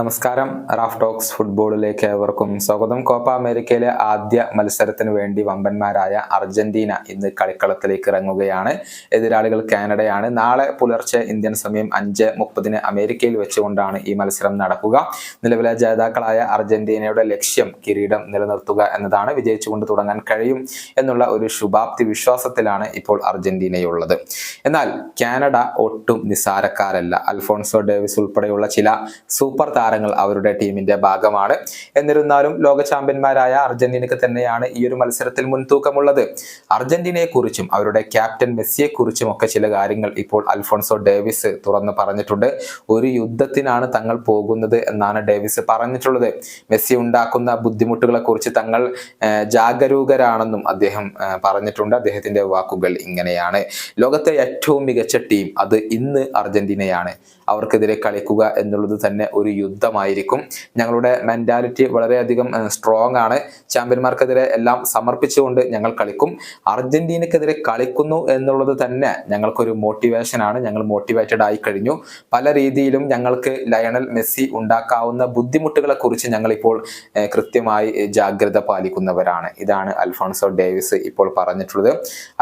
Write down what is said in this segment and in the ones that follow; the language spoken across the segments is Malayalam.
നമസ്കാരം. റാഫ് ടോക്സ് ഫുട്ബോളിലേക്ക് ഏവർക്കും സ്വാഗതം. കോപ്പ അമേരിക്കയിലെ ആദ്യ മത്സരത്തിന് വേണ്ടി വമ്പന്മാരായ അർജന്റീന ഇന്ന് കളിക്കളത്തിലേക്ക് ഇറങ്ങുകയാണ്. എതിരാളികൾ കാനഡയാണ്. നാളെ പുലർച്ചെ ഇന്ത്യൻ സമയം അഞ്ച് മുപ്പതിന് അമേരിക്കയിൽ വെച്ചുകൊണ്ടാണ് ഈ മത്സരം നടക്കുക. നിലവിലെ ജേതാക്കളായ അർജന്റീനയുടെ ലക്ഷ്യം കിരീടം നിലനിർത്തുക എന്നതാണ്. വിജയിച്ചുകൊണ്ട് തുടങ്ങാൻ കഴിയും എന്നുള്ള ഒരു ശുഭാപ്തി വിശ്വാസത്തിലാണ് ഇപ്പോൾ അർജന്റീനയുള്ളത്. എന്നാൽ കാനഡ ഒട്ടും നിസാരക്കാരല്ല അൽഫോൺസോ ഡേവിസ് ഉൾപ്പെടെയുള്ള ചില സൂപ്പർ താരങ്ങൾ അവരുടെ ടീമിന്റെ ഭാഗമാണ്. എന്നിരുന്നാലും ലോക ചാമ്പ്യന്മാരായ അർജന്റീനക്ക് തന്നെയാണ് ഈ ഒരു മത്സരത്തിൽ മുൻതൂക്കമുള്ളത്. അർജന്റീനയെ കുറിച്ചും അവരുടെ ക്യാപ്റ്റൻ മെസ്സിയെ കുറിച്ചും ഒക്കെ ചില കാര്യങ്ങൾ ഇപ്പോൾ അൽഫോൺസോ ഡേവിസ് തുറന്നു പറഞ്ഞിട്ടുണ്ട്. ഒരു യുദ്ധത്തിനാണ് തങ്ങൾ പോകുന്നത് എന്നാണ് ഡേവിസ് പറഞ്ഞിട്ടുള്ളത്. മെസ്സി ഉണ്ടാക്കുന്ന ബുദ്ധിമുട്ടുകളെ കുറിച്ച് തങ്ങൾ ജാഗരൂകരാണെന്നും അദ്ദേഹം പറഞ്ഞിട്ടുണ്ട്. അദ്ദേഹത്തിന്റെ വാക്കുകൾ ഇങ്ങനെയാണ്. ലോകത്തെ ഏറ്റവും മികച്ച ടീം അത് ഇന്ന് അർജന്റീനയാണ്. അവർക്കെതിരെ കളിക്കുക എന്നുള്ളത് തന്നെ ഒരു യുദ്ധമായിരിക്കും ഞങ്ങളുടെ മെന്റാലിറ്റി വളരെയധികം സ്ട്രോങ് ആണ്. ചാമ്പ്യന്മാർക്കെതിരെ എല്ലാം സമർപ്പിച്ചുകൊണ്ട് ഞങ്ങൾ കളിക്കും. അർജന്റീനക്കെതിരെ കളിക്കുന്നു എന്നുള്ളത് തന്നെ ഞങ്ങൾക്കൊരു മോട്ടിവേഷനാണ് ഞങ്ങൾ മോട്ടിവേറ്റഡ് ആയി കഴിഞ്ഞു. പല രീതിയിലും ഞങ്ങൾക്ക് ലയണൽ മെസ്സി ഉണ്ടാക്കാവുന്ന ബുദ്ധിമുട്ടുകളെ കുറിച്ച് ഞങ്ങളിപ്പോൾ കൃത്യമായി ജാഗ്രത പാലിക്കുന്നവരാണ്. ഇതാണ് അൽഫോൺസോ ഡേവിസ് ഇപ്പോൾ പറഞ്ഞിട്ടുള്ളത്.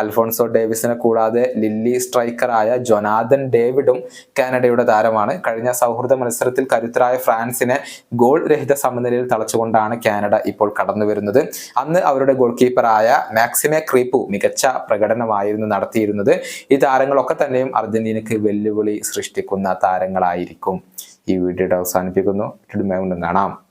അൽഫോൺസോ ഡേവിസിനെ കൂടാതെ ലില്ലി സ്ട്രൈക്കറായ ജൊനാഥൻ ഡേവിഡും കാനഡയുടെ താരമാണ്. കഴിഞ്ഞ സൗഹൃദ മത്സരത്തിൽ കരുത്തരായ ഫ്രാൻസിനെ ഗോൾ രഹിത സമനിലയിൽ തളച്ചുകൊണ്ടാണ് കാനഡ ഇപ്പോൾ കടന്നു വരുന്നത്. അന്ന് അവരുടെ ഗോൾ കീപ്പറായ മാക്സിമെ ക്രീപ്പു മികച്ച പ്രകടനമായിരുന്നു നടത്തിയിരുന്നത്. ഈ താരങ്ങളൊക്കെ തന്നെയും അർജന്റീനക്ക് വെല്ലുവിളി സൃഷ്ടിക്കുന്ന താരങ്ങളായിരിക്കും. ഈ വീഡിയോയുടെ അവസാനിപ്പിക്കുന്നു. കാണാം.